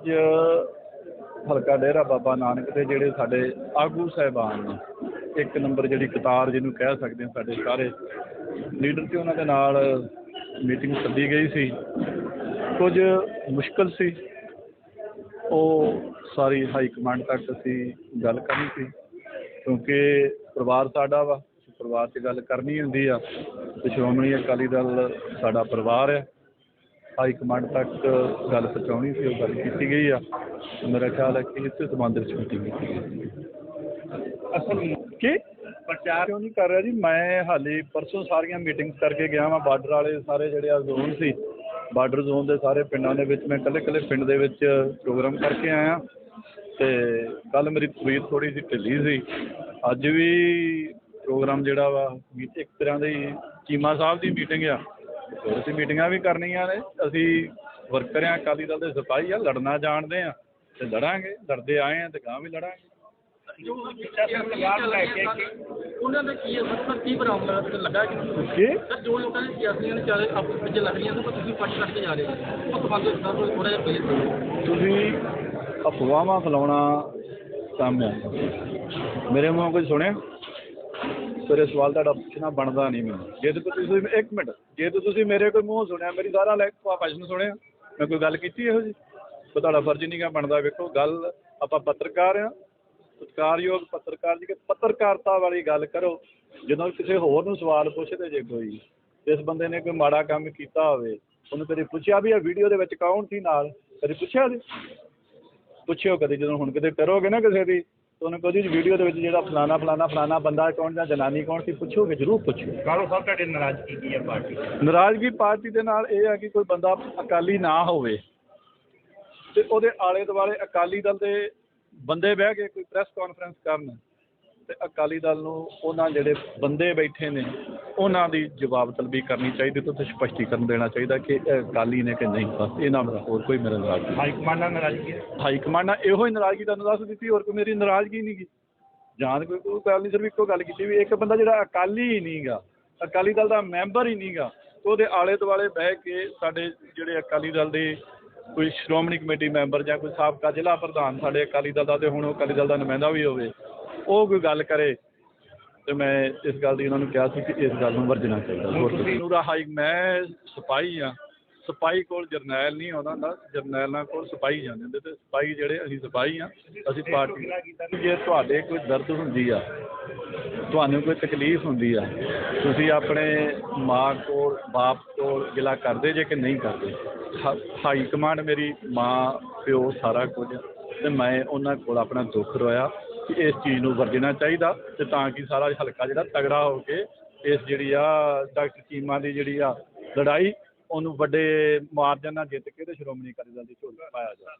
ਅੱਜ ਹਲਕਾ ਡੇਰਾ ਬਾਬਾ ਨਾਨਕ ਦੇ ਜਿਹੜੇ ਸਾਡੇ ਆਗੂ ਸਾਹਿਬਾਨ ਨੇ, ਇੱਕ ਨੰਬਰ ਜਿਹੜੀ ਕਤਾਰ ਜਿਹਨੂੰ ਕਹਿ ਸਕਦੇ ਹਾਂ ਸਾਡੇ ਸਾਰੇ ਲੀਡਰ ਤੇ ਉਹਨਾਂ ਦੇ ਨਾਲ ਮੀਟਿੰਗ ਸੱਦੀ ਗਈ ਸੀ। ਕੁਝ ਮੁਸ਼ਕਲ ਸੀ। ਉਹ ਸਾਰੀ ਹਾਈ ਕਮਾਂਡ ਤੱਕ ਅਸੀਂ ਗੱਲ ਕਰਨੀ ਸੀ, ਕਿਉਂਕਿ ਪਰਿਵਾਰ ਸਾਡਾ ਵਾ, ਪਰਿਵਾਰ 'ਚ ਗੱਲ ਕਰਨੀ ਹੁੰਦੀ ਆ। ਤੇ ਸ਼੍ਰੋਮਣੀ ਅਕਾਲੀ ਦਲ ਸਾਡਾ ਪਰਿਵਾਰ ਹੈ। ਹਾਈ ਕਮਾਂਡ ਤੱਕ ਗੱਲ ਪਹੁੰਚਾਉਣੀ ਸੀ ਉਹ ਗੱਲ ਕੀਤੀ ਗਈ ਆ। ਮੇਰਾ ਖਿਆਲ ਹੈ ਕਿ ਇਸੇ ਸੰਬੰਧ ਵਿੱਚ ਮੀਟਿੰਗ ਕੀਤੀ ਗਈ ਅਸਲ ਕੀ? ਪ੍ਰਚਾਰ ਕਿਉਂ ਨਹੀਂ ਕਰ ਰਿਹਾ ਜੀ? ਮੈਂ ਹਾਲੇ ਪਰਸੋਂ ਸਾਰੀਆਂ ਮੀਟਿੰਗਸ ਕਰਕੇ ਗਿਆ ਵਾਂ ਬਾਰਡਰ ਵਾਲੇ ਸਾਰੇ ਜਿਹੜੇ ਆ ਜ਼ੋਨ ਸੀ ਬਾਰਡਰ ਜ਼ੋਨ ਦੇ ਸਾਰੇ ਪਿੰਡਾਂ ਦੇ ਵਿੱਚ ਮੈਂ ਇਕੱਲੇ ਪਿੰਡ ਦੇ ਵਿੱਚ ਪ੍ਰੋਗਰਾਮ ਕਰਕੇ ਆਇਆ। ਤੇ ਕੱਲ ਮੇਰੀ ਤਬੀਅਤ ਥੋੜੀ ਜਿਹੀ ਢਿੱਲੀ ਸੀ। ਅੱਜ ਵੀ ਪ੍ਰੋਗਰਾਮ ਜਿਹੜਾ ਵਾ ਇੱਕ ਤਰ੍ਹਾਂ ਦੀ ਚੀਮਾ ਸਾਹਿਬ ਦੀ ਮੀਟਿੰਗ ਆ। ਅਸੀਂ ਮੀਟਿੰਗਾਂ ਵੀ ਕਰਨੀਆਂ ਨੇ ਅਸੀਂ ਵਰਕਰ ਆ ਅਕਾਲੀ ਦਲ ਦੇ ਸਿਪਾਹੀ ਆ ਲੜਨਾ ਜਾਣਦੇ ਆ ਤੇ ਲੜਾਂਗੇ ਲੜਦੇ ਆਏ ਆ ਤੇ ਗਾਂ ਵੀ ਲੜਾਂਗੇ। ਜੋ ਬੱਚਾ ਸਰਕਾਰ ਲੈ ਕੇ ਉਹਨਾਂ ਦਾ ਕੀ ਅਸਰ ਸਰ ਕੀ ਬਰਾਮਦ ਲੱਗਾ ਕਿ ਕੀ? ਸਰ ਜੋ ਲੋਕਾਂ ਨੇ ਸਿਆਸੀਆਂ ਨੇ ਚਾਰੇ ਆਪਸ ਵਿੱਚ ਲੱਗ ਰਹੀਆਂ ਸੀ ਪਰ ਤੁਸੀਂ ਪੱਟ ਕੱਟ ਕੇ ਜਾ ਰਹੇ ਹੋ। ਉਹ ਤੁਹਾਨੂੰ ਸਰ ਥੋੜਾ ਜਿਹਾ ਪਲੀਜ਼ ਕਰੋ। ਤੁਸੀਂ ਅਫਵਾਹਾਂ ਫੈਲਾਉਣਾ ਕੰਮ ਹੈ? ਮੇਰੇ ਮੂੰਹੋਂ ਕੁਝ ਸੁਣਿਆ? ਤੇਰੇ ਸਵਾਲ ਤੁਹਾਡਾ ਪੁੱਛਣਾ ਬਣਦਾ ਨਹੀਂ ਮੈਨੂੰ। ਜੇ ਤੇ ਤੁਸੀਂ ਇੱਕ ਮਿੰਟ, ਜੇ ਤੇ ਤੁਸੀਂ ਮੇਰੇ ਕੋਈ ਮੂੰਹੋਂ ਸੁਣਿਆ, ਮੇਰੀ ਸਾਰਾ ਭਾਸ਼ਣ ਸੁਣਿਆ, ਮੈਂ ਕੋਈ ਗੱਲ ਕੀਤੀ ਇਹੋ ਜੀ ਤਾਂ ਤੁਹਾਡਾ ਫਰਜ਼ ਨਹੀਂ ਗਾ ਬਣਦਾ, ਵੇਖੋ, ਗੱਲ ਆਪਾਂ ਪੱਤਰਕਾਰ ਆ, ਸਤਿਕਾਰਯੋਗ ਪੱਤਰਕਾਰ ਜੀ, ਕਿ ਪੱਤਰਕਾਰਤਾ ਵਾਲੀ ਗੱਲ ਕਰੋ। ਜਦੋਂ ਕਿਸੇ ਹੋਰ ਨੂੰ ਸਵਾਲ ਪੁੱਛਦੇ ਜੇ ਕੋਈ ਇਸ ਬੰਦੇ ਨੇ ਕੋਈ ਮਾੜਾ ਕੰਮ ਕੀਤਾ ਹੋਵੇ, ਉਹਨੂੰ ਕਦੇ ਪੁੱਛਿਆ ਵੀ ਇਹ ਵੀਡੀਓ ਦੇ ਵਿੱਚ ਕੌਣ ਸੀ ਨਾਲ? ਕਦੇ ਪੁੱਛਿਆ ਜੀ? ਪੁੱਛਿਓ ਕਦੇ, ਜਦੋਂ ਹੁਣ ਕਿਤੇ ਕਰੋਗੇ ਨਾ ਕਿਸੇ ਦੀ ਤਾਂ ਉਹਨੂੰ ਕਹੋ ਜੀ ਵੀਡੀਓ ਦੇ ਵਿੱਚ ਜਿਹੜਾ ਫਲਾਣਾ ਫਲਾਣਾ ਫਲਾਣਾ ਬੰਦਾ ਕੌਣ ਜਾਂ ਜਨਾਨੀ ਕੌਣ ਸੀ ਪੁੱਛੋਗੇ? ਜ਼ਰੂਰ ਪੁੱਛਿਓ। ਕਾਲੋ ਸਾਹਿਬ ਤੁਹਾਡੇ ਨਾਰਾਜ਼ਗੀ ਕੀ ਹੈ ਪਾਰਟੀ ਨਾਰਾਜ਼ਗੀ ਪਾਰਟੀ ਦੇ ਨਾਲ ਇਹ ਹੈ ਕਿ ਕੋਈ ਬੰਦਾ ਅਕਾਲੀ ਨਾ ਹੋਵੇ ਤੇ ਉਹਦੇ ਆਲੇ ਦੁਆਲੇ ਅਕਾਲੀ ਦਲ ਦੇ ਬੰਦੇ ਬਹਿ ਕੇ ਕੋਈ ਪ੍ਰੈਸ ਕਾਨਫਰੰਸ ਕਰਨ। ਤੇ ਅਕਾਲੀ ਦਲ ਨੂੰ ਉਹਨਾਂ ਜਿਹੜੇ ਬੰਦੇ ਬੈਠੇ ਨੇ ਉਹਨਾਂ ਦੀ ਜਵਾਬ ਤਲਬੀ ਕਰਨੀ ਚਾਹੀਦੀ ਤੇ ਸਪਸ਼ਟੀਕਰਨ ਦੇਣਾ ਚਾਹੀਦਾ ਕਿ ਅਕਾਲੀ ਨੇ ਕਿ ਨਹੀਂ। ਬਸ ਇਹਨਾਂ ਮੇਰਾ ਹੋਰ ਕੋਈ ਮੇਰਾ ਨਾਰਾਜ਼ਗੀ ਹਾਈ ਕਮਾਂਡ ਨਾਲ ਨਾਰਾਜ਼ਗੀ ਹੈ? ਹਾਈ ਕਮਾਂਡ ਨਾਲ ਇਹੋ ਹੀ ਨਾਰਾਜ਼ਗੀ ਤੁਹਾਨੂੰ ਦੱਸ ਦਿੱਤੀ ਹੋਰ ਕੋਈ ਮੇਰੀ ਨਾਰਾਜ਼ਗੀ ਨਹੀਂ ਗੀ। ਜਾਂ ਕੋਈ ਕੋਈ ਗੱਲ ਨਹੀਂ ਸਿਰਫ ਇੱਕੋ ਗੱਲ ਕੀਤੀ ਵੀ ਇੱਕ ਬੰਦਾ ਜਿਹੜਾ ਅਕਾਲੀ ਹੀ ਨਹੀਂਗਾ ਅਕਾਲੀ ਦਲ ਦਾ ਮੈਂਬਰ ਹੀ ਨਹੀਂਗਾ ਉਹਦੇ ਆਲੇ ਦੁਆਲੇ ਬਹਿ ਕੇ ਸਾਡੇ ਜਿਹੜੇ ਅਕਾਲੀ ਦਲ ਦੇ ਕੋਈ ਸ਼੍ਰੋਮਣੀ ਕਮੇਟੀ ਮੈਂਬਰ ਜਾਂ ਕੋਈ ਸਾਬਕਾ ਜ਼ਿਲ੍ਹਾ ਪ੍ਰਧਾਨ ਸਾਡੇ ਅਕਾਲੀ ਦਲ ਦਾ ਤੇ ਹੁਣ ਉਹ ਅਕਾਲੀ ਦਲ ਦਾ ਨੁਮਾਇੰਦਾ ਵੀ ਹੋਵੇ ਉਹ ਕੋਈ ਗੱਲ ਕਰੇ ਤੇ ਮੈਂ ਇਸ ਗੱਲ ਦੀ ਉਹਨਾਂ ਨੂੰ ਕਿਹਾ ਸੀ ਕਿ ਇਸ ਗੱਲ ਨੂੰ ਵਰਜਣਾ ਚਾਹੀਦਾ ਹੋਰ ਨਹੀਂ। ਪੂਰਾ ਹਾਈ ਮੈਂ ਸਿਪਾਹੀ ਆ ਸਿਪਾਹੀ ਕੋਲ ਜਰਨੈਲ ਨਹੀਂ ਆਉਂਦਾ ਹੁੰਦਾ। ਜਰਨੈਲਾਂ ਕੋਲ ਸਿਪਾਹੀ ਜਾਂਦੇ ਹੁੰਦੇ ਤੇ ਸਿਪਾਹੀ ਜਿਹੜੇ ਅਸੀਂ ਸਿਪਾਹੀ ਆ ਅਸੀਂ ਪਾਰਟੀ ਜੇ ਤੁਹਾਡੇ ਕੋਈ ਦਰਦ ਹੁੰਦੀ ਆ ਤੁਹਾਨੂੰ ਕੋਈ ਤਕਲੀਫ ਹੁੰਦੀ ਆ ਤੁਸੀਂ ਆਪਣੇ ਮਾਂ ਕੋਲ ਬਾਪ ਕੋਲ ਗਿਲਾ ਕਰਦੇ ਜੇ ਕਿ ਨਹੀਂ ਕਰਦੇ? ਹਾਈ ਕਮਾਂਡ ਮੇਰੀ ਮਾਂ ਪਿਓ ਸਾਰਾ ਕੁਝ ਤੇ ਮੈਂ ਉਹਨਾਂ ਕੋਲ ਆਪਣਾ ਦੁੱਖ ਰੋਇਆ। ਇਸ ਚੀਜ਼ ਨੂੰ ਵਰਜਣਾ ਚਾਹੀਦਾ ਤੇ ਤਾਂ ਕਿ ਸਾਰਾ ਹਲਕਾ ਜਿਹੜਾ ਤਗੜਾ ਹੋ ਕੇ ਇਸ ਜਿਹੜੀ ਆ ਡਾਕਟਰ ਚੀਮਾ ਦੀ ਜਿਹੜੀ ਆ ਲੜਾਈ ਉਹਨੂੰ ਵੱਡੇ ਮਾਰਜਨ ਨਾਲ ਜਿੱਤ ਕੇ ਤੇ ਸ਼੍ਰੋਮਣੀ ਅਕਾਲੀ ਦਲ ਦੀ ਝੋਲੀ ਪਾਇਆ ਜਾਵੇ।